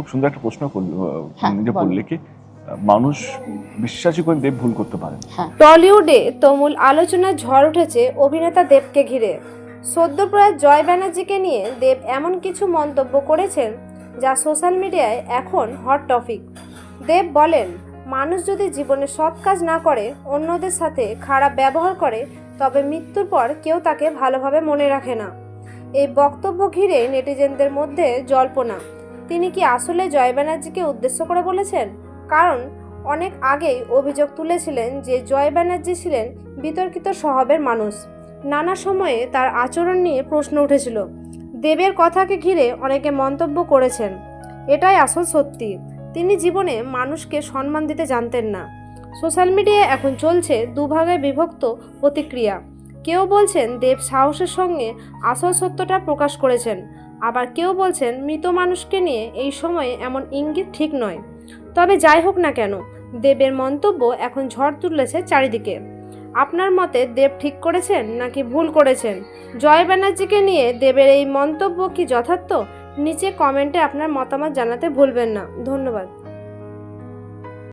খুব সুন্দর একটা প্রশ্ন করল হ্যাঁ, নিজে বললে কি? মানুষ বিশ্বাসই করে দেব ভুল করতে পারে হ্যাঁ। টলিউডে তমুল আলোচনার ঝড় উঠেছে অভিনেতা দেবকে ঘিরে। সদ্যপ্রয়াত জয় ব্যানার্জিকে নিয়ে দেব এমন কিছু মন্তব্য করেছেন যা সোশ্যাল মিডিয়ায় এখন হট টপিক। দেব বলেন মানুষ যদি জীবনে সৎ কাজ না করে অন্যদের সাথে খারাপ ব্যবহার করে তবে মৃত্যুর পর কেউ তাকে ভালোভাবে মনে রাখে না। এই বক্তব্য ঘিরে নেটিজেনদের মধ্যে জল্পনা। তিনি কি আসলে জয় ব্যানার্জিকে উদ্দেশ্য করে বলেছেন? কারণ অনেক আগেই অভিযোগ তুলেছিলেন যে জয় ব্যানার্জি ছিলেন বিতর্কিত স্বভাবের মানুষ। নানা সময়ে তার আচরণ নিয়ে প্রশ্ন উঠেছিল। দেবের কথাকে ঘিরে অনেকে মন্তব্য করেছেন। এটাই আসল সত্যি। তিনি জীবনে মানুষকে সম্মান দিতে জানতেন না। সোশ্যাল মিডিয়ায় এখন চলছে দুভাগে বিভক্ত প্রতিক্রিয়া। কেউ বলছেন দেব সাহসের সঙ্গে আসল সত্যটা প্রকাশ করেছেন। আবার কেউ বলছেন মৃত মানুষকে নিয়ে এই সময়ে এমন ইঙ্গিত ঠিক নয়। তবে যাই হোক না কেন, দেবের মন্তব্য এখন ঝড় তুলেছে চারিদিকে। আপনার মতে দেব ঠিক করেছেন নাকি ভুল করেছেন? জয় ব্যানার্জিকে নিয়ে দেবের এই মন্তব্য কি যথার্থ? নিচে কমেন্টে আপনার মতামত জানাতে ভুলবেন না। ধন্যবাদ।